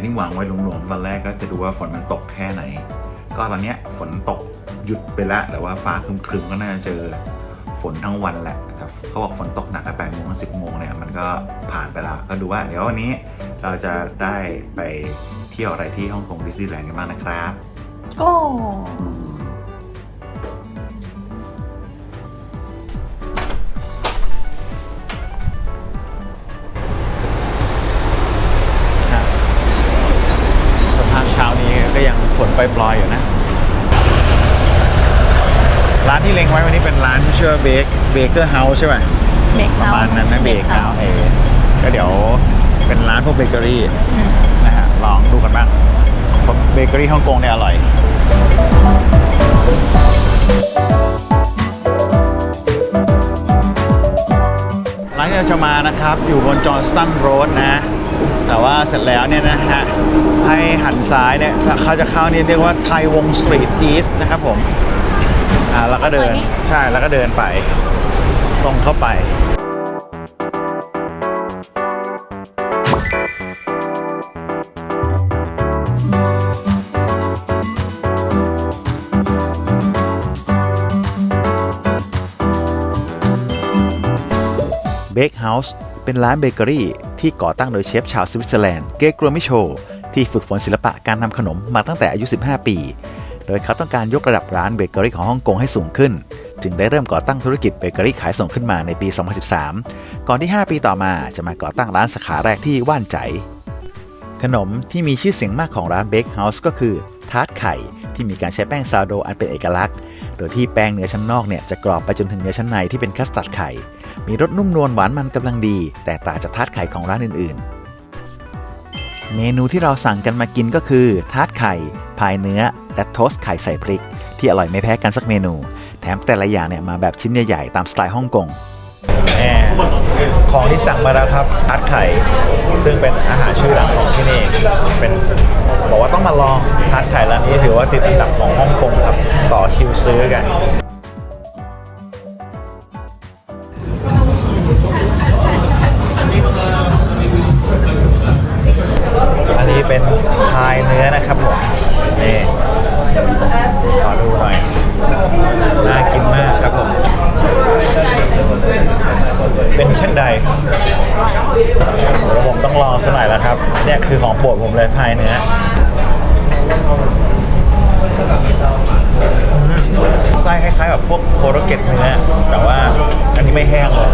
นที่วางไว้หลวมๆตอนแรกก็จะดูว่าฝนมันตกแค่ไหน ก็ตอนเนี้ยฝนตกหยุดไปแล้วแต่ว่าฟ้าครึมๆก็น่าจะเจอฝนทั้งวันแหละแต่เขาบอกฝนตกหนักตั้งแปดโมงถึงสิบโมงเนี่ยมันก็ผ่านไปแล้ว ก็ดูว่าเดี๋ยววันนี้เราจะได้ไปเที่ยวอะไรที่ฮ่องกงดิสนีย์แลนด์กันบ้างนะครับ โอ้ ปล่อยๆอยู่นะ ร้านที่เล็งไว้วันนี้เป็นร้านที่ชื่อเบคเบเกอร์เฮาส์ใช่ไหมเบคประเฮามาณนั้นนะเบเกอร์เฮาส์เออก็เดี๋ยวเป็นร้านพวกเบเกอรี่อืมนะฮะลองดูกันบ้างเบเกอรี่ฮ่องกงเนี่ยอร่อย ร้านที่เราจะมานะครับ อยู่บนจอห์นสตันโรดนะ แต่ว่าเสร็จแล้วเนี่ยนะฮะให้หันซ้ายเนี่ยเขาจะเข้านี่เรียกว่าไทยวงสตรีทอีสต์นะครับผมอ่าแล้วก็เดินใช่แล้วก็เดินไป ตรงเข้าไปเบคเฮาส์เป็นร้านเบเกอรี่ ที่ก่อตั้งโดยเชฟชาวสวิตเซอร์แลนด์เกรกรมิโช ที่ฝึกฝนศิลปะการทำขนมมาตั้งแต่อายุ 15 ปี โดยเขาต้องการยกระดับร้านเบเกอรี่ของฮ่องกงให้สูงขึ้น จึงได้เริ่มก่อตั้งธุรกิจเบเกอรี่ขายส่งขึ้นมาในปี 2013 ก่อนที่ 5 ปีต่อมาจะมาก่อตั้งร้านสาขาแรกที่ว่านใจ ขนมที่มีชื่อเสียงมากของร้านเบคเฮาส์ก็คือทาร์ตไข่ที่มีการใช้แป้งซาโดอันเป็นเอกลักษณ์ โดยที่แป้งเนื้อชั้นนอกเนี่ยจะกรอบไปจนถึงเนื้อชั้นในที่เป็นคัสตาร์ดไข่ มีรสนุ่มนวลหวานมันกำลังดี แต่ต่างจากทาร์ตไข่ของร้านอื่นๆ เมนูที่เราสั่งกันมากินก็คือ ทาร์ตไข่ พายเนื้อ และโทสต์ไข่ใส่พริก ที่อร่อยไม่แพ้กันสักเมนู แถมแต่ละอย่างเนี่ยมาแบบชิ้นใหญ่ๆ ตามสไตล์ฮ่องกงของที่สั่งมาแล้วครับทาร์ตไข่ ซึ่งเป็นอาหารชื่อดังของที่นี่เป็นบอกว่าต้องมาลองทาร์ตไข่ร้านนี้ถือว่าติดอันดับของฮ่องกงครับต่อคิวซื้อกัน เป็นพายเนื้อนะครับผมนี่ขอดูหน่อย น่ากินมากครับผม เป็นเช่นใดผมต้องลองสักหน่อยแล้วครับ เนี่ยคือของโปรดผมเลยพายเนื้อไส้คล้ายๆแบบพวกโคโรเกตเนื้อแต่ว่าอันนี้ไม่แห้งเลย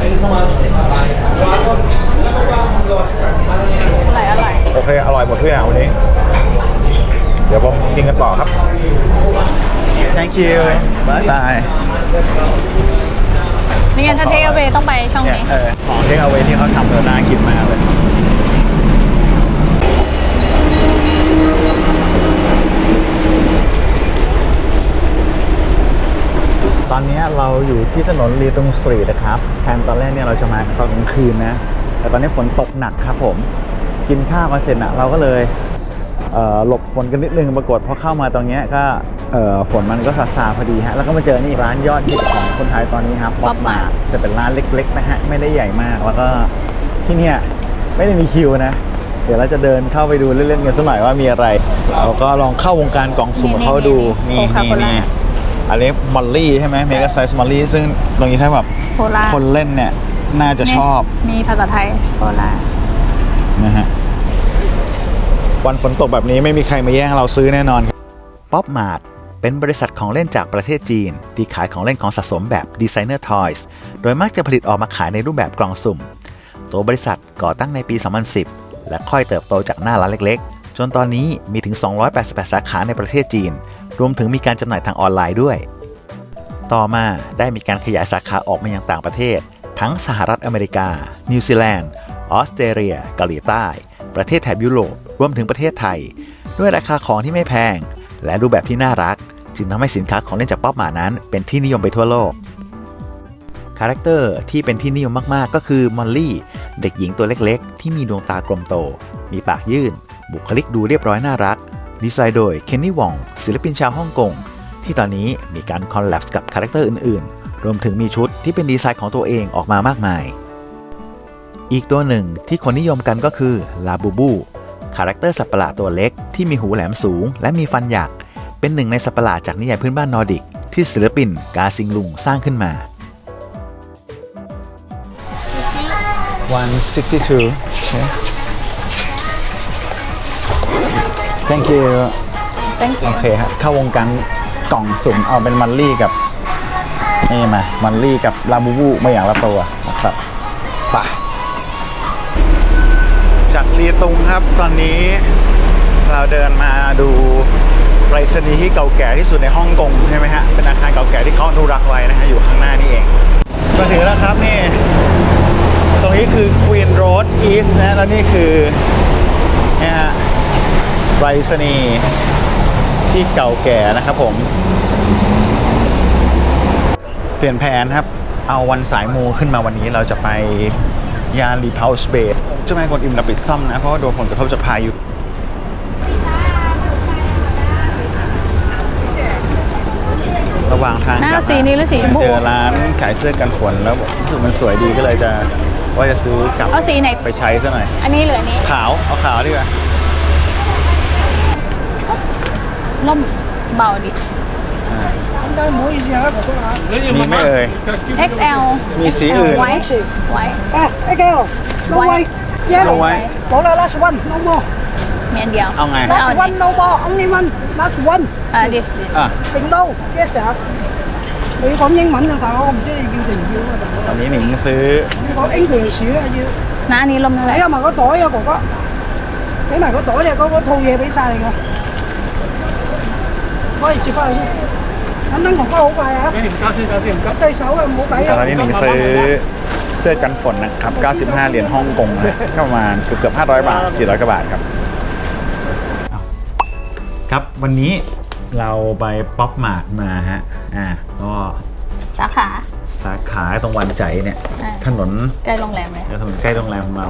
อะไรอะไรโอเค อร่อยหมดทุกอย่างวันนี้ เดี๋ยวผมกินกันต่อครับ thank you bye bye นี่ไงถ้าเทคเวต้องไปช่องเนี่ยนี้ เออของเทคเอาไว้ที่เขาทำเออน่ากินมากเลย นนี้เราอยู่ที่ถนนลีตงสตรีทนะครับแทนตอนแรกเนี่ยเราจะมาตอนกลางคืนนะ แต่ตอนนี้ฝนตกหนักครับผม กินข้าวมาเสร็จนะเราก็เลยเอ่อหลบฝนกันนิดนึง ปรากฏพอเข้ามาตรงเนี้ยก็เอ่อฝนมันก็ซาซาพอดีฮะ แล้วก็มาเจอนี่ร้านยอดฮิตของคนไทยตอนนี้ครับป๊อปมาจะเป็นร้านเล็กๆนะฮะ ไม่ได้ใหญ่มาก แล้วก็ที่เนี่ยไม่ได้มีคิวนะ เดี๋ยวเราจะเดินเข้าไปดูเล่นๆกันสักหน่อยว่ามีอะไร เราก็ลองเข้าวงการกล่องสุ่มกับเขาดู นี่นี่นี่ อันนี้มอลลี่ใช่ไหมเมก a ไซส์มอลลี่ซึ่งตรงนี้ถ้าแบบโคราชคนเล่นเนี่ย น่าจะชอบ มีภาษาไทยโคราชนะฮะวันฝนตกแบบนี้ไม่มีใครมาแย่งเราซื้อแน่นอนป๊อปมาร์ทเป็นบริษัทของเล่นจากประเทศจีน ที่ขายของเล่นของสะสมแบบ Designer Toys โดยมักจะผลิตออกมาขายในรูปแบบกล่องสุ่ม ตัวบริษัทก่อตั้งในปี 2010 และค่อยเติบโตจากหน้าร้านเล็กๆ จนตอนนี้มีถึง 288 สาขาในประเทศจีน รวมถึงมีการจำหน่ายทางออนไลน์ด้วย ต่อมาได้มีการขยายสาขาออกมายังต่างประเทศ ทั้งสหรัฐอเมริกา นิวซีแลนด์ ออสเตรเลีย เกาหลีใต้ ประเทศแถบยุโรป รวมถึงประเทศไทย ด้วยราคาของที่ไม่แพง และรูปแบบที่น่ารัก จึงทำให้สินค้าของเล่นจากป๊อปหมานั้น เป็นที่นิยมไปทั่วโลกคาแรคเตอร์ที่เป็นที่นิยมมาก ๆ ก็คือมอลลี่เด็กหญิงตัวเล็ก ๆ ที่มีดวงตากลมโต มีปากยื่น บุคลิกดูเรียบร้อยน่ารัก ดีไซน์โดยเคนนี่วองศิลปินชาวฮ่องกง ที่ตอนนี้มีการคอลแลบกับคาแรคเตอร์อื่นๆ รวมถึงมีชุดที่เป็นดีไซน์ของตัวเองออกมามากมาย อีกตัวหนึ่งที่คนนิยมกันก็คือลาบูบูคาแรคเตอร์สัตว์ประหลาดตัวเล็กที่มีหูแหลมสูง และมีฟันหยัก เป็นหนึ่งในสัตว์ประหลาดจากนิยายพื้นบ้านนอร์ดิก ที่ศิลปินกาซิงลุงสร้างขึ้นมา 162 okay. Thank you thank you โอเคฮะเข้าวงการกล่องสุ่มเอาเป็นมันลี่กับ นี่มา มันลี่กับลาบูบูมาอย่างละตัวนะครับไปจากลีตุงครับตอนนี้เราเดินมาดูไปรษณีย์ที่เก่าแก่ที่สุดในฮ่องกงใช่ไหมฮะ เป็นอาคารเก่าแก่ที่เขาอนุรักษ์ไว้นะฮะ อยู่ข้างหน้านี่เองมาถึงแล้วครับนี่ ตรงนี้คือ Queen Road East นะ แล้วนี่คือเนี่ยฮะ ไปรษณีย์ที่เก่าแก่นะครับผม เปลี่ยนแผนครับ เอาวันสายมูขึ้นมาวันนี้เราจะไปยานรีพาวสเบดเจ้าแม่กวนอิมรับปิดซ่อมนะ เพราะว่าโดนผลกระทบจากพายุระหว่างทางหน้ากลับสีนี้หรือสีชมพู เจอร้านขายเสื้อกันฝนแล้วรู้สึกมันสวยดีก็เลยจะว่าจะซื้อกลับเอาสีไหน ไปใช้ซะหน่อย อันนี้หรืออันนี้ ขาว เอาขาวดีกว่า ล่มเบาดิ มีไหม่เอ่ย XL มีสีอื่น ไว้ไว้ Ah, Egel, no White. way. เอา Yellow. ไว้ Lola, last one, no more. มีอันเดียวเอาไง เอา Last ดิ one, no more. Only one, last one. เออดิ อะ Tình đâu? Yes, sir. Mỹ có nhân mảnh là tao không chứ yêu tình yêu là tao. ตอนนี้หนิงซื้อ Mỹ có ý người xỉa là yêu. นะอันนี้ล่มเท่าไหร่ Nãy mà có tỏi á còn có. Cái này có tỏi thì có có thu về bị sai này kìa. 嘅。可以接翻去先。等等哥哥好快啊！你唔交先，交先唔急。对手啊，唔好抵 แต่ 啊！ ตอนนี้หนิงซื้อเสื้อกันฝนนะครับ 95 เหรียญฮ่องกงนะก็ประมาณเกือบเกือบ500 บาท 400กว่าบาทครับ ครับวันนี้เราไปป๊อปมาร์ทมาฮะ อ่า ก็ สาขา สาขาตรงวันใจเนี่ย อ่า ถนน ใกล้โรงแรมเลย ถนนใกล้โรงแรมของเรา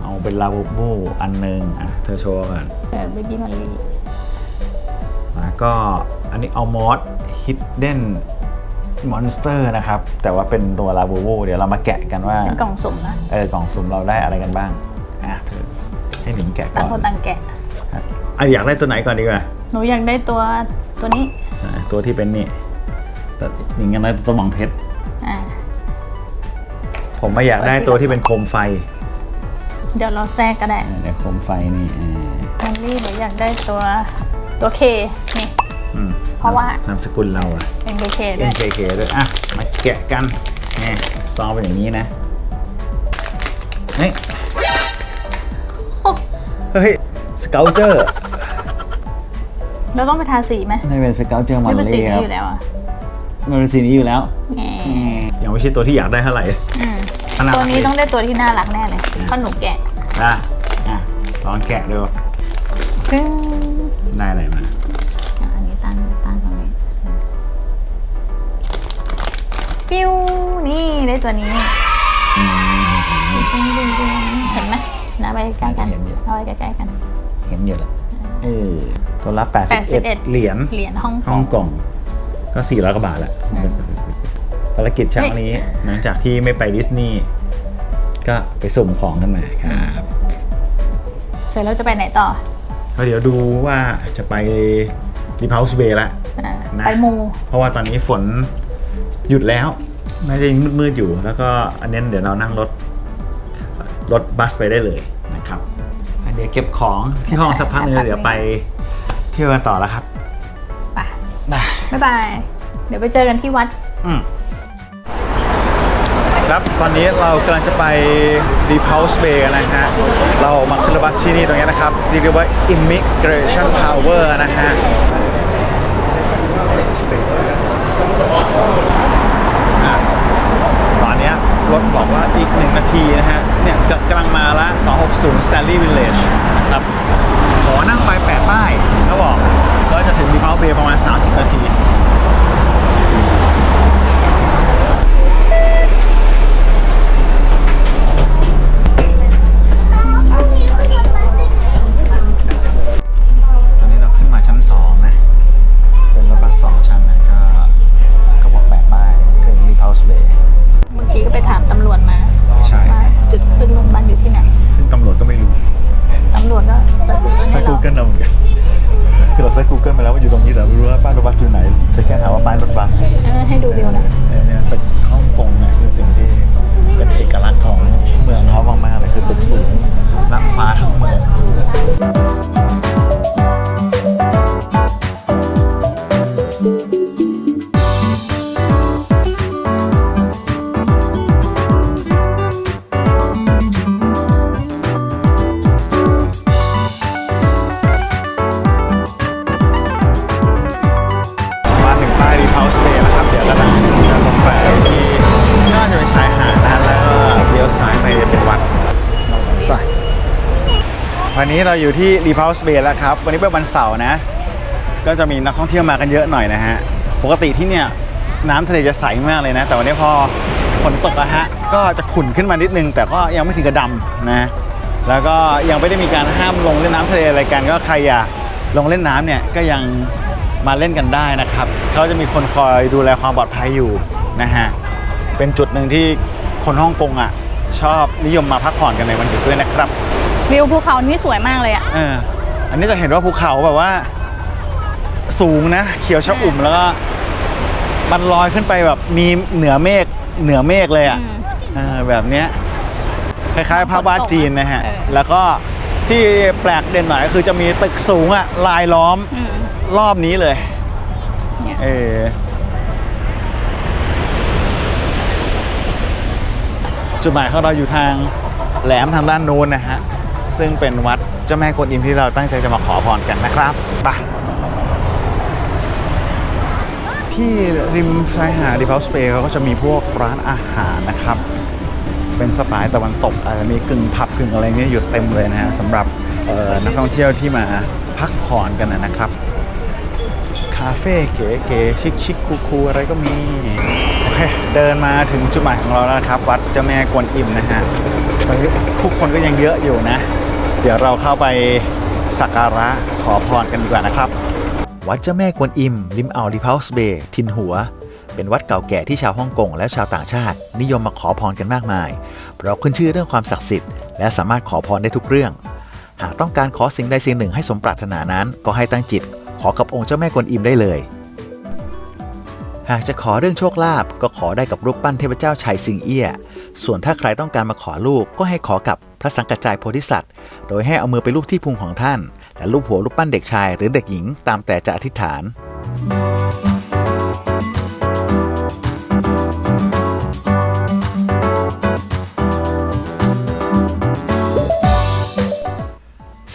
เอาเป็นลาบูบูอันหนึ่งอ่ะ เธอโชว์ก่อน เออ baby m a r i แล้ว ก็อันนี้เอามอสฮิดเด้นมอนสเตอร์นะครับ แต่ว่าเป็นตัวลาบูบูเดี๋ยวเรามาแกะกันว่าเป็นกล่องสุ่มนะเออกล่องสุ่มเราได้อะไรกันบ้างอะเธอให้หนิงแกะต่าก่งอคนนต่างแกะครับอะอยากได้ตัวไหนก่อนดีกว่าหนูอยากได้ตัวตัวนี้อะตัวที่เป็นนี่ตัวหนิงกันได้ตัวหมองเพชรอ่าผมไม่อยากได้ตัวที่เป็นโคมไฟ เดี๋ยวเราแทรกก็ได้อะเดี๋ยวโคมไฟนี่อ่ามันนี่หนูอยากได้ตัว ตัวเคนี่ อืมเพราะว่า นามสกุลเราอะเป็นเคด้วย NKK ด้วยอะ มาแกะกันนี่ซองเป็นอย่างนี้นะนี่เฮ้ยสเกลเจอร์เราต้องไปทาสีไหมนี่เป็นสเกลเจอร์มันไม่เป็นเลสียคนี้รับอยู่แล้วอะมันเป็นสีนี้อยู่แล้วแหมยังไม่ใช่ตัวที่อยากได้เท่าไหร่อืมขนาดตัวนี้นี้ต้องได้ตัวที่น่ารักแน่เลยเพราะหนูแกะอะอะลองแกะดูซึ่ง ตัวนี้อืมปิ้งปิ้งปิ้งเห็นไหมนะไปใกล้ๆกันเห็นอยู่เอาไปใกล้ๆกัน เห็นอยู่แล้วเออตัวละ81 81 เหรียญเหรียญฮ่องกฮ่องงกงก็400กว่าบาทแหละภารกิจเช้านี้หลังจากที่ไม่ไปดิสนีย์ก็ไปสุ่มของกันมาครับเสร็จแล้วจะไปไหนต่อก็เดี๋ยวดูว่าจะไปรีพาวส์เบย์ละอ่านะไปมู เพราะว่าตอนนี้ฝนหยุดแล้ว น่าจะยังมืดๆอยู่ แล้วก็อันนี้เดี๋ยวเรานั่งรถรถบัสไปได้เลยนะครับ อันเดี๋ยวเก็บของที่ห้องสักพักหนึงแล้วเดี๋ยวไปเที่ยวกันต่อแล้วครับไปนะบ๊ายบาย เดี๋ยวไปเจอกันที่วัดอืมครับตอนนี้เรากำลังจะไป Repulse Bay กันนะฮะ เรามาขึ้นรถบัสที่นี่ตรงนี้นะครับเรียกได้ว่า Immigration Tower นะฮะอะตอนเนี้ยรถบอกว่าอีกหนึ่งนาทีนะฮะ เนี่ยกำกำลังมา ศูนย์ Stanley Village นะครับขอนั่งไปแปะป้ายเขาบอกก็จะถึง Repulse Bay ประมาณ 30 นาที เราอยู่ที่รีพาวสเตย์แล้วครับ วันนี้เป็นวันเสาร์นะ ก็จะมีนักท่องเที่ยวมากันเยอะหน่อยนะฮะ ปกติที่เนี่ยน้ำทะเลจะใสมากเลยนะ แต่วันนี้พอฝนตกอะฮะ ก็จะขุ่นขึ้นมานิดนึง แต่ก็ยังไม่ถึงกระดำนะ แล้วก็ยังไม่ได้มีการห้ามลงเล่นน้ำทะเลอะไรกันก็ใครอยากลงเล่นน้ำเนี่ยก็ยังมาเล่นกันได้นะครับ เขาจะมีคนคอยดูแลความปลอดภัยอยู่นะฮะ เป็นจุดหนึ่งที่คนฮ่องกงอะชอบนิยมมาพักผ่อนกันในวันหยุดด้วยนะครับ วิวภูเขานี่สวยมากเลยอะเอออันนี้จะเห็นว่าภูเขาแบบว่า สูงนะเขียวชอุ่มแล้วก็มันลอยขึ้นไปแบบมีเหนือเมฆเหนือเมฆเลยอะอืมเออแบบเนี้ยคล้ายๆภาพวาดจีนนะฮะเออแล้วก็ที่แปลกเด่นหน่อยก็คือจะมีตึกสูงอะลายล้อมอืมรอบนี้เลยเนี่ยเออจุดหมายของเราอยู่ทางแหลมทางด้านนู้นนะฮะ ซึ่งเป็นวัดเจ้าแม่กวนอิมที่เราตั้งใจจะมาขอพรกันนะครับไปที่ริมชายหาดดิพาวสเปย์เขาก็จะมีพวกร้านอาหารนะครับ เป็นสไตล์ตะวันตกอาจจะมีกึ่งผับกึ่งอะไรเนี่ยอยู่เต็มเลยนะฮะสำหรับนักท่องเที่ยวที่มาพักผ่อนกันนะครับ คาเฟ่เก๋ๆชิคชิคคูคูๆอะไรก็มีโอเคเดินมาถึงจุดหมายของเราแล้วครับ วัดเจ้าแม่กวนอิมนะฮะตอนนี้ผู้คนก็ยังเยอะอยู่นะ เดี๋ยวเราเข้าไปสักการะขอพรกันดีกว่านะครับ วัดเจ้าแม่กวนอิม ริมอ่าวริพาวส์เบย์ทินหัว เป็นวัดเก่าแก่ที่ชาวฮ่องกงและชาวต่างชาติ นิยมมาขอพรกันมากมาย เพราะขึ้นชื่อเรื่องความศักดิ์สิทธิ์ และสามารถขอพรได้ทุกเรื่อง หากต้องการขอสิ่งใดสิ่งหนึ่งให้สมปรารถนานั้น ก็ให้ตั้งจิต ขอกับองค์เจ้าแม่กวนอิมได้เลย หากจะขอเรื่องโชคลาภก็ขอได้กับรูปปั้นเทพเจ้าชัยสิงเอี้ย ส่วนถ้าใครต้องการมาขอลูกก็ให้ขอกับพระสังกัจจายโพธิสัตว์ โดยให้เอามือไปลูบที่พุงของท่าน และลูบหัวรูปปั้นเด็กชายหรือเด็กหญิงตามแต่จะอธิษฐาน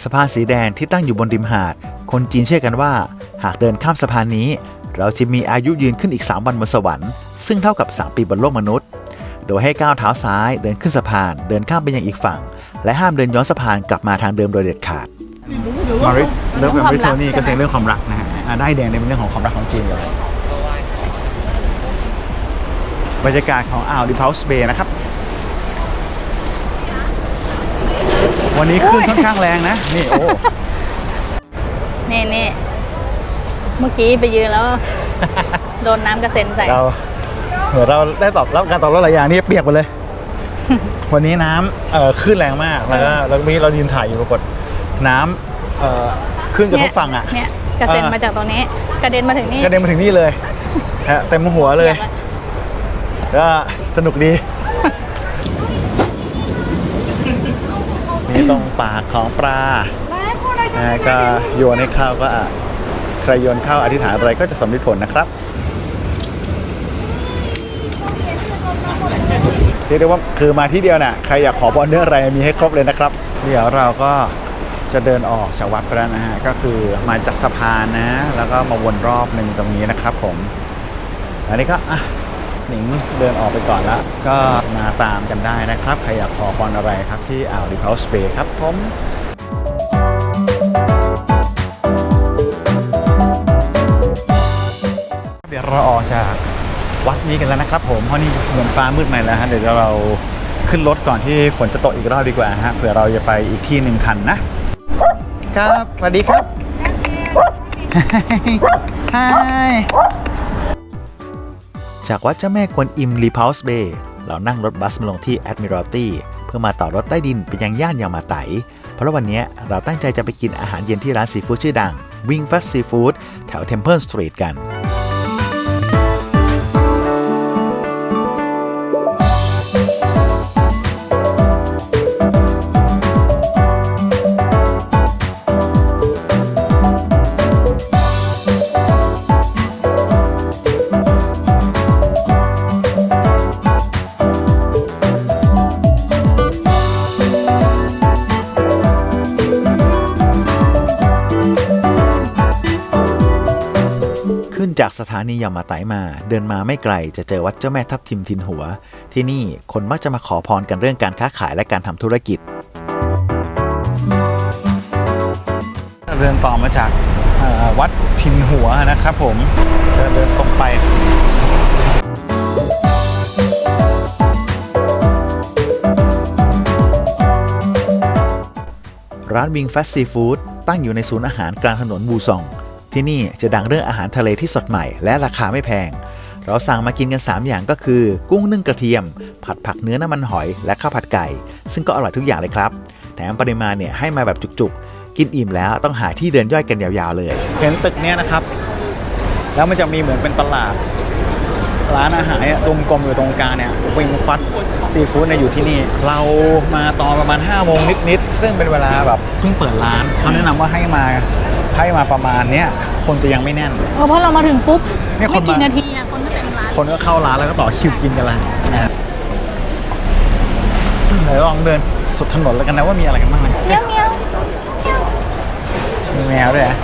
สะพานสีแดงที่ตั้งอยู่บนริมหาด คนจีนเชื่อกันว่า หากเดินข้ามสะพานนี้ เราจะมีอายุยืนขึ้นอีก 3 วันบนสวรรค์ ซึ่งเท่ากับ 3 ปีบนโลกมนุษย์ โดยให้ก้าวเท้าซ้ายเดินขึ้นสะพาน เดินข้ามไปยังอีกฝั่ง และห้ามเดินย้อนสะพานกลับมาทางเดิมโดยเด็ดขาดมาริเลิฟแอนด์บริโทนี่ก็เสียงเรื่องความรักนะฮะอ่าได้แดงเนี่ยเป็นเรื่องของความรักของจีนเลยบรรยากาศของอ่าวดิพาวส์เบย์นะครับ วันนี้คลื่นค่อนข้างแรงนะ นี่ โอ้นี่นี่เมื่อกี้ไปยืนแล้ว โดนน้ำกระเซ็นใส่เรา เราได้ตอบรับการตอบรับหลายอย่างนี่เปียกหมดเลย วันนี้น้ำขึ้นแรงมากแล้วก็แล้มีเรายืนถ่ายอยู่ปรากฏน้ำขึ้นกระทุกฝั่งอะ เนี่ยกระเซ็นมาจากตรงนี้ กระเด็นมาถึงนี่กระเด็นมาถึงนี่เลยฮะเต็มหัวเลย ก็สนุกดี นี่ตรงปากของปลาก็โยนให้ข้าวก็อะใครโยนข้าวอธิษฐานอะไรก็จะสำลิดผลนะครับ เรียกได้ว่าคือมาที่เดียวน่ะใครอยากขอบอลเนื้ออะไรมีให้ครบเลยนะครับเดี๋ยวเราก็จะเดินออกจากวัดไปแล้วนะฮะก็คือมาจากสะพานนะ แล้วก็มาวนรอบหนึ่งตรงนี้นะครับผมอันนี้ก็อะหนิงเดินออกไปก่อนล้วก็มาตามกันได้นะครับ ใครอยากขอพรอะไรครับที่อ่าวดิพาวสเปย์ครับผมเดี๋ยวเราออกจาก วัดนี้กันแล้วนะครับ ผมเพราะนี่เหมือนฟ้ามืดใหม่แล้วฮะเดี๋ยวเราขึ้นรถก่อนที่ฝนจะตกอีกรอบดีกว่าฮะเผื่อเราจะไปอีกที่หนึ่งทันนะ ครับสวัสดีครับฮายจากวัดเจ้าแม่กวนอิมรีพาวส์เบย์เรานั่งรถบัสมาลงที่ Admiralty เพื่อมาต่อรถใต้ดินไปยังย่านยามาไต เพราะวันนี้เราตั้งใจจะไปกินอาหารเย็นที่ร้านซีฟู้ดชื่อดัง Wing Fast Seafood แถว Temple Street กันขึ้น จากสถานียามาไตมา เดินมาไม่ไกลจะเจอวัดเจ้าแม่ทับทิมทินหัว ที่นี่คนมักจะมาขอพรกันเรื่องการค้าขายและการทำธุรกิจ เดินต่อมาจากเอ่อวัดทินหัวนะครับผมเดินเดินตรงไป ร้านวิงแฟสซีฟู้ดตั้งอยู่ในศูนย์อาหารกลางถนนบูซอง ที่นี่จะดังเรื่องอาหารทะเลที่สดใหม่และราคาไม่แพง เราสั่งมากินกัน 3 อย่างก็คือ กุ้งนึ่งกระเทียม ผัดผักเนื้อน้ำมันหอย และข้าวผัดไก่ ซึ่งก็อร่อยทุกอย่างเลยครับ แถมปริมาณเนี่ยให้มาแบบจุกๆ กินอิ่มแล้วต้องหาที่เดินย่อยกันยาวๆ เลยเห็นตึกเนี้ยนะครับ แล้วมันจะมีเหมือนเป็นตลาด ร้านอาหารเนี่ยตรงกลมอยู่ตรงกลางเนี่ยวิงฟัตซีฟู้ดเนี่ยอยู่ที่นี่ เรามาตอนประมาณ5โมงนิดๆซึ่งเป็นเวลาแบบเพิ่งเปิดร้านเขาแนะนำว่าให้มา ให้มาประมาณเนี้ยคนจะยังไม่แน่นเออเพราะเรามาถึงปุ๊บเนี่ยคนไม่กี่มานาทีอะคนก็เต็มร้านคนก็เข้าร้านแล้วก็ต่อคิวกินกันแล้วนะเดี๋ยวลองเดินสุดถนนแล้วกันนะว่ามีอะไรกันบ้างนะเมี้ยวเมี้ยวมีแมวด้วยนะ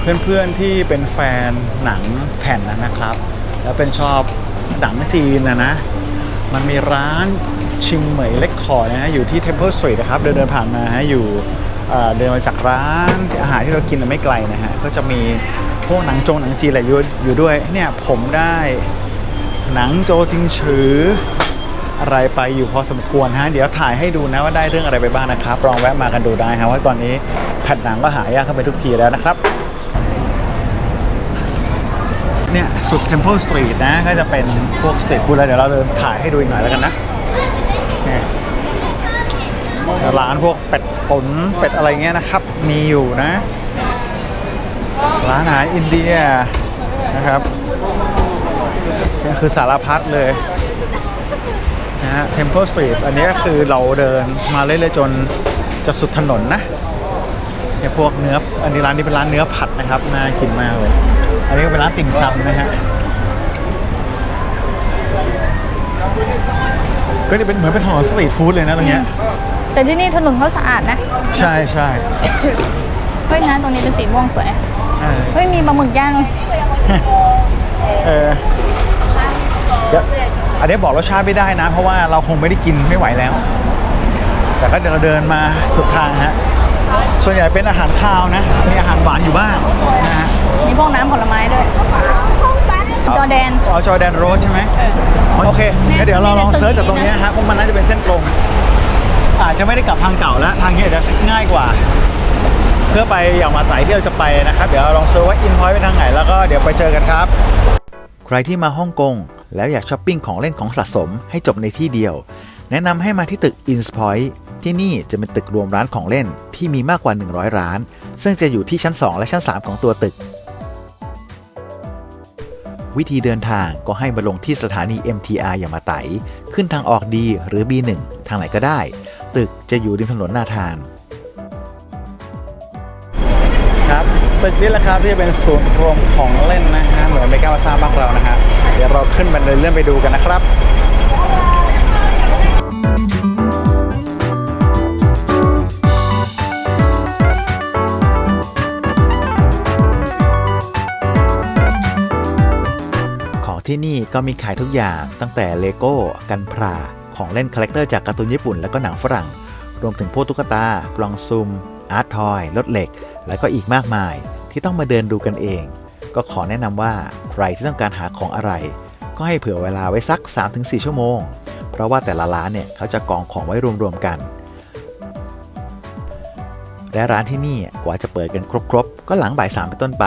เพื่อนๆที่เป็นแฟนหนังแผ่นนะนะครับ แล้วเป็นชอบหนังจีนนะนะ มันมีร้านชิงเหมยเล็กคอร์ดนะฮะอยู่ที่ Temple Street นะครับ เดินเดินผ่านมาฮะอยู่ เดินมาจากร้านอาหารที่เรากินไม่ไกลนะฮะก็จะมีพวกหนังจงหนังจีนอะไรอยู่อยู่ด้วยเนี่ยผมได้หนังโจจิงฉืออะไรไปอยู่พอสมควรฮะเดี๋ยวถ่ายให้ดูนะว่าได้เรื่องอะไรไปบ้างนะครับลองแวะมากันดูได้ฮะว่าตอนนี้แผ่นหนังก็หายากเข้าไปทุกทีแล้วนะครับเนี่ยสุด Temple Street นะก็จะเป็นพวกสเต t ฟู้ดแล้วเดี๋ยวเราเดินถ่ายให้ดูอีกหน่อยแล้วกันนะ ร้านพวกเป็ดตุ๋นเป็ดอะไรเงี้ยนะครับ มีอยู่นะ ร้านอาหารอินเดียนะครับนี่คือสารพัดเลยนะฮะ Temple Street อันนี้ก็คือเราเดินมาเรื่อยๆจนจะสุดถนนนะเนี่ยพวกเนื้ออันนี้ร้านนี้เป็นร้านเนื้อผัดนะครับน่ากินมากเลย อันนี้ก็เป็นร้านติ่มซำนะฮะก็จะเป็นเหมือนเป็นถนนสตรีทฟู้ดเลยนะตรงเนี้ย แต่ที่นี่ถนนเขาสะอาดนะใช่ใช่เฮ้ยนะตรงนี้เป็นสีม่วงสวยเออเฮ้ยมีปลาหมึกย่างเออเดี๋ยวอันนี้บอกรสชาติไม่ได้นะ เพราะว่าเราคงไม่ได้กินไม่ไหวแล้ว แต่ก็เดี๋ยวเราเดินมาสุดทางฮะส่วนใหญ่เป็นอาหารข้าวนะ มีอาหารหวานอยู่บ้างนะฮะมีพวกน้ำผลไม้ด้วย จอร์แดนเอาจอร์แดนโรสใช่ไหมเออโอเคงั้นเดี๋ยวเราลองเซิร์ชจากตรงเนี้ยฮะเพราะมันน่าจะเป็นเส้นตรง อาจจะไม่ได้กลับทางเก่าแล้วทางนี้อาจจะง่ายกว่า เพื่อไปอย่างมาไตที่เราจะไปนะครับ เดี๋ยวลองเซิร์ชว่าอินพอยต์ไปทางไหนแล้วก็เดี๋ยวไปเจอกันครับ ใครที่มาฮ่องกงแล้วอยากช้อปปิ้งของเล่นของสะสมให้จบในที่เดียว แนะนำให้มาที่ตึก i n s p o i n t ที่นี่จะเป็นตึกรวมร้านของเล่นที่มีมากกว่า 100 ร้าน ซึ่งจะอยู่ที่ชั้น 2 และชั้น 3 ของตัวตึก วิธีเดินทางก็ให้มาลงที่สถานี MTR อย่ามาไต ขึ้นทางออกดีหรือ B1 ทางไหนก็ได้ ตึกจะอยู่ริมถนนนาทาน ครับตึกนี้แหละครับที่จะเป็นศูนย์รวมของเล่นนะฮะเหมือนเมกาบาซ่าบ้านเรานะฮะเดี๋ยวเราขึ้นบันไดเลื่อนไปดูกันนะครับของที่นี่ก็มีขายทุกอย่างตั้งแต่เลโก้ กันพรา ของเล่นคาแรคเตอร์จากการ์ตูนญี่ปุ่นแล้วก็หนังฝรั่ง รวมถึงพวกตุ๊กตากล่องซุ่มอาร์ตทอยรถเหล็ก และก็อีกมากมาย ที่ต้องมาเดินดูกันเอง ก็ขอแนะนำว่าใครที่ต้องการหาของอะไร ก็ให้เผื่อเวลาไว้สัก 3-4 ชั่วโมง เพราะว่าแต่ละร้านเนี่ยเขาจะกองของไว้รวมๆกัน และร้านที่นี่กว่าจะเปิดกันครบๆ ก็หลังบ่ายสามเป็นต้นไป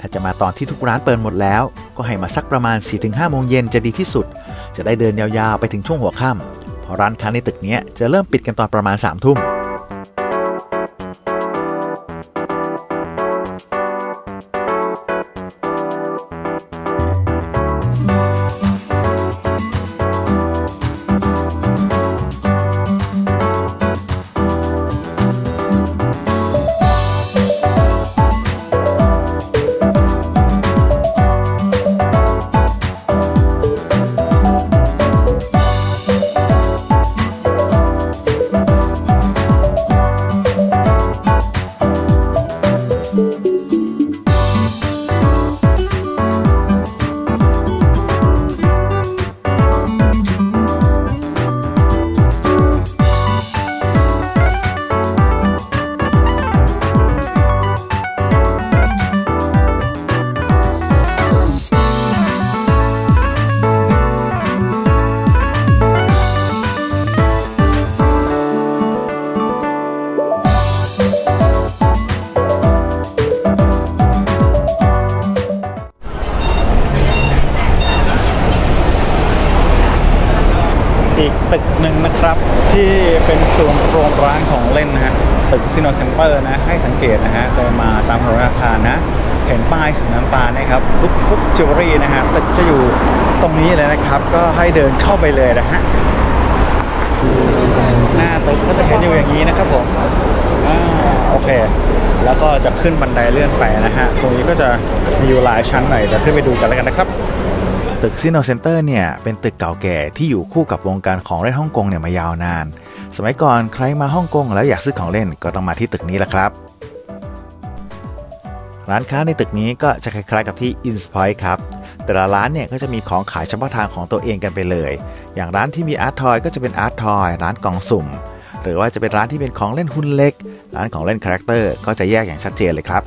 ถ้าจะมาตอนที่ทุกร้านเปิดหมดแล้ว ก็ให้มาสักประมาณ 4-5 โมงเย็นจะดีที่สุด จะได้เดินยาวๆไปถึงช่วงหัวค่ำเพราะร้านค้าในตึกนี้จะเริ่มปิดกันตอนประมาณ3ทุ่ม หนึ่งนะครับที่เป็นส่วนโรงร้านของเล่นนะฮะตึกซิโนเซ็นเตอร์นะให้สังเกตนะฮะเดินมาตามถนนอาคารนะ เห็นป้ายสีน้ำตาลนะครับลุกฟุกจิวเวลรี่นะฮะตึกจะอยู่ตรงนี้เลยนะครับ ก็ให้เดินเข้าไปเลยนะฮะหน้าตึกก็จะเห็นอยู่อย่างนี้นะครับผมอ่าโอเค แล้วก็จะขึ้นบันไดเลื่อนไปนะฮะตรงนี้ก็จะมีอยู่หลายชั้นหน่อยเดี๋ยวขึ้นไปดูกันแล้วกันนะครับ ตึกซิโนเซ็นเตอร์เนี่ยเป็นตึกเก่าแก่ที่อยู่คู่กับวงการของเล่นฮ่องกงเนี่ยมายาวนาน สมัยก่อนใครมาฮ่องกงแล้วอยากซื้อของเล่นก็ต้องมาที่ตึกนี้แหละครับ ร้านค้าในตึกนี้ก็จะคล้ายๆกับที่ i n s p o i n t ครับ แต่ละร้านเนี่ยก็จะมีของขายเฉพาะทางของตัวเองกันไปเลย อย่างร้านที่มีอาร์ตทอยก็จะเป็นอาร์ตทอยร้านกล่องสุ่ม หรือว่าจะเป็นร้านที่เป็นของเล่นหุ่นเล็ก ร้านของเล่นคาแรคเตอร์ก็จะแยกอย่างชัดเจนเลยครับ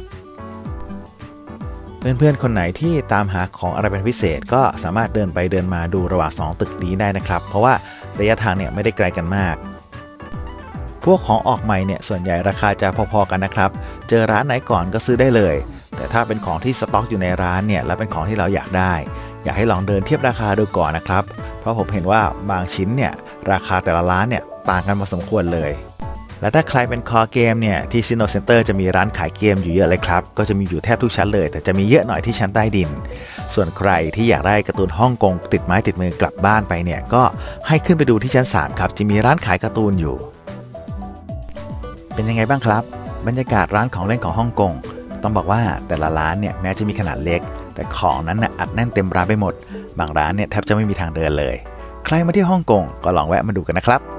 เพื่อนๆ คนไหนที่ตามหาของอะไรเป็นพิเศษ ก็สามารถเดินไปเดินมาดูระหว่างสองตึกนี้ได้นะครับ เพราะว่าระยะทางเนี่ยไม่ได้ไกลกันมาก พวกของออกใหม่เนี่ยส่วนใหญ่ราคาจะพอๆกันนะครับ เจอร้านไหนก่อนก็ซื้อได้เลย แต่ถ้าเป็นของที่สต็อกอยู่ในร้านเนี่ยแล้วเป็นของที่เราอยากได้ อยากให้ลองเดินเทียบราคาดูก่อนนะครับ เพราะผมเห็นว่าบางชิ้นเนี่ยราคาแต่ละร้านเนี่ยต่างกันพอสมควรเลย และถ้าใครเป็นคอเกมเนี่ยที่ซินโนเซ็นเตอร์จะมีร้านขายเกมอยู่เยอะเลยครับ ก็จะมีอยู่แทบทุกชั้นเลย แต่จะมีเยอะหน่อยที่ชั้นใต้ดิน ส่วนใครที่อยากได้การ์ตูนฮ่องกงติดไม้ติดมือกลับบ้านไปเนี่ยก็ให้ขึ้นไปดูที่ชั้น 3 ครับ จะมีร้านขายการ์ตูนอยู่ เป็นยังไงบ้างครับ บรรยากาศร้านของเล่นของฮ่องกงต้องบอกว่าแต่ละร้านเนี่ยแม้จะมีขนาดเล็ก แต่ของนั้นน่ะอัดแน่นเต็มร้านไปหมด บางร้านเนี่ยแทบจะไม่มีทางเดินเลย ใครมาที่ฮ่องกงก็ลองแวะมาดูกันนะครับ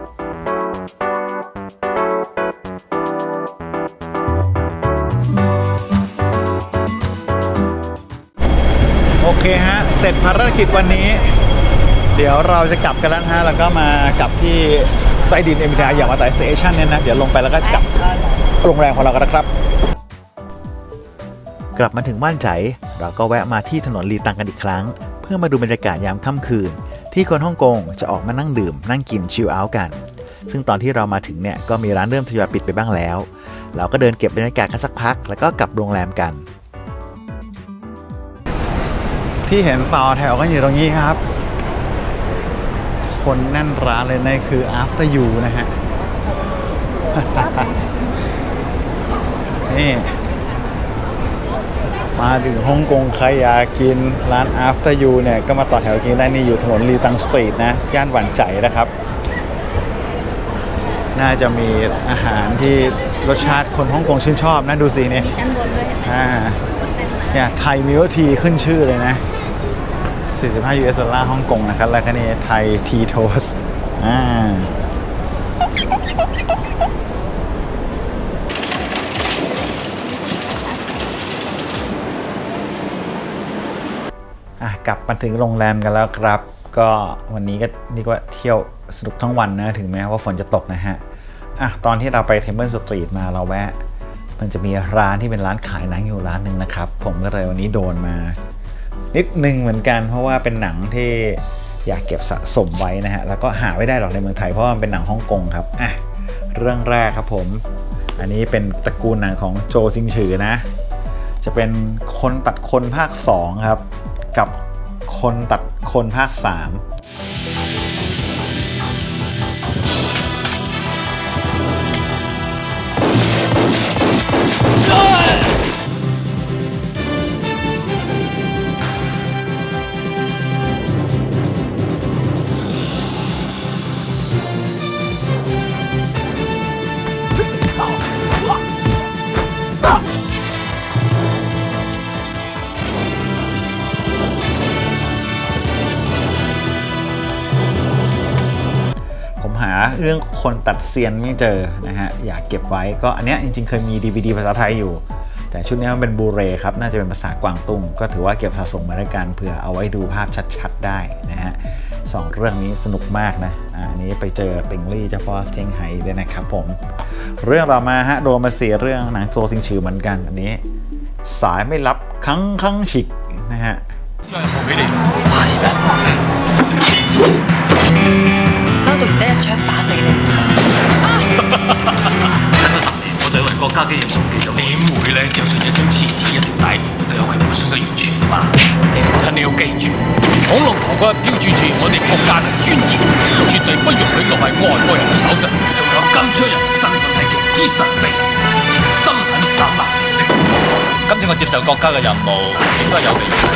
กิจวันนี้ เดี๋ยวเราจะกลับกันแล้วนะฮะแล้วก็มากลับที่ใต้ดินเอ็มบีอย่างมาไตสเตชันเนี่ยนะ เดี๋ยวลงไปแล้วก็จะกลับโรงแรมของเรากันนะครับ กลับมาถึงบ้านใจเราก็แวะมาที่ถนนลีตังกันอีกครั้ง เพื่อมาดูบรรยากาศยามค่ำคืน ที่คนฮ่องกงจะออกมานั่งดื่ม นั่งกินชิลเอาท์กัน ซึ่งตอนที่เรามาถึงเนี่ยก็มีร้านเริ่มทยอยปิดไปบ้างแล้ว เราก็เดินเก็บบรรยากาศกันสักพัก แล้วก็กลับโรงแรมกัน ที่เห็นต่อแถวกันอยู่ตรงนี้ครับ คนแน่นร้านเลยนะคือ after you นะฮะ นี่ มาถึงฮ่องกงใครอยากกินร้าน after you เนี่ย ก็มาต่อแถวกินได้นี่อยู่ถนนลีตังสตรีทนะ ย่านหวันใจนะครับ น่าจะมีอาหารที่รสชาติคนฮ่องกงชื่นชอบนะดูสิเนี่ยมีชั้นบนด้วยอ่าเนี่ยไทยมิลทีขึ้นชื่อเลยนะ 45 US ดอลลาร์ฮ่องกงนะครับแล้วก็นี่ไทยทีโทสอ่าอะกลับมาถึงโรงแรมกันแล้วครับ ก็วันนี้ก็นี่ก็เที่ยวสนุกทั้งวันนะถึงแม้ว่าฝนจะตกนะฮะอะตอนที่เราไปเทมเ l ิลสตรีทมาเราแวะ มันจะมีร้านที่เป็นร้านขายหนังอยู่ร้านหนึ่งนะครับ ผมก็เลยวันนี้โดนมา นิดนึงเหมือนกัน เพราะว่าเป็นหนังที่อยากเก็บสะสมไว้นะฮะ แล้วก็หาไม่ได้หรอกในเมืองไทยเพราะมันเป็นหนังฮ่องกงครับอะเรื่องแรกครับผม อันนี้เป็นตระกูลหนังของโจซิงฉือนะ จะเป็นคนตัดคนภาค 2 ครับ กับคนตัดคนภาค 3 เรื่องคนตัดเซียนไม่เจอนะฮะอยากเก็บไว้ก็อันเนี้ยจริงๆ เคยมี DVD ภาษาไทยอยู่ แต่ชุดนี้มันเป็นบูเรครับน่าจะเป็นภาษากวางตุ้ง ก็ถือว่าเก็บสะสมมาด้วยกันเพื่อเอาไว้ดูภาพชัดๆ ได้นะฮะสองเรื่องนี้สนุกมากนะอันนี้ไปเจอติงลี่เจ้าพ่อเจียงไฮ้ด้วยนะครับผม เรื่องต่อมาฮะโดนมาเสียเรื่องหนังโซทิงชื่อเหมือนกันอันนี้ สายไม่รับครั้งครั้งฉิกนะฮะ 嬲到而得一槍打死你。等咗十年，我就以為國家機要忘記咗。點會咧？就算一張廁紙、一條底褲，都有佢本身嘅源泉啊嘛！你老親，你要記住， 恐龍圖嗰標誌住我哋國家嘅尊嚴，絕對不容許落喺外國人嘅手上。仲有金槍人嘅身份係極之神秘，而且心狠手辣。今次我接受國家嘅任務，應該有利於大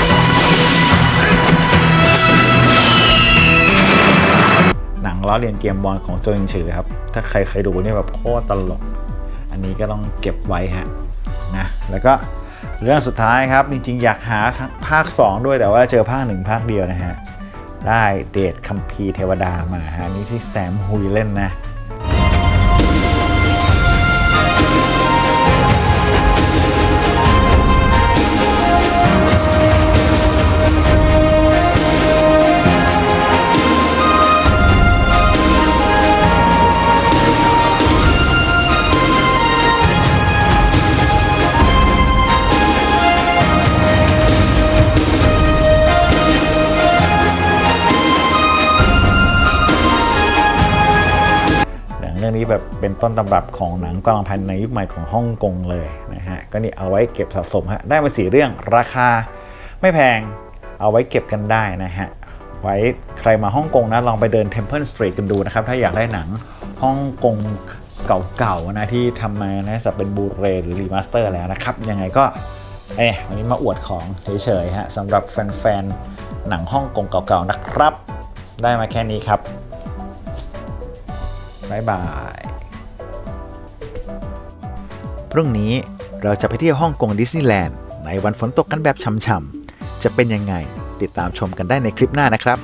หนังล้อเลียนเกมบอลของโจยิงฉือครับ ถ้าใครเคยดูนี่แบบโคตรตลก อันนี้ก็ต้องเก็บไว้ฮะนะแล้วก็เรื่องสุดท้ายครับ จริงๆ อยากหาภาค 2 ด้วยแต่ว่าเจอภาคหนึ่งภาคเดียวนะฮะ ได้เดทคัมภีร์เทวดามาฮะอันนี่ที่แซมฮุยเล่นนะ เรื่องนี้แบบเป็นต้นตำรับของหนังกำลังพันในยุคใหม่ของฮ่องกงเลยนะฮะก็นี่เอาไว้เก็บสะสมฮะได้มาสี่เรื่องราคาไม่แพงเอาไว้เก็บกันได้นะฮะไว้ใครมาฮ่องกงนะลองไปเดิน Temple Street กันดูนะครับ ถ้าอยากได้หนังฮ่องกงเก่าๆนะที่ทำมานะสับเป็นบูเรหรือรีมาสเตอร์แล้วนะครับ ยังไงก็เอ้ยวันนี้มาอวดของเฉยๆฮะสำหรับแฟนๆหนังฮ่องกงเก่าๆนะครับ ได้มาแค่นี้ครับ บ๊ายบาย พรุ่งนี้เราจะไปเที่ยวฮ่องกงดิสนีย์แลนด์ในวันฝนตกกันแบบช่ำๆจะเป็นยังไงติดตามชมกันได้ในคลิปหน้านะครับ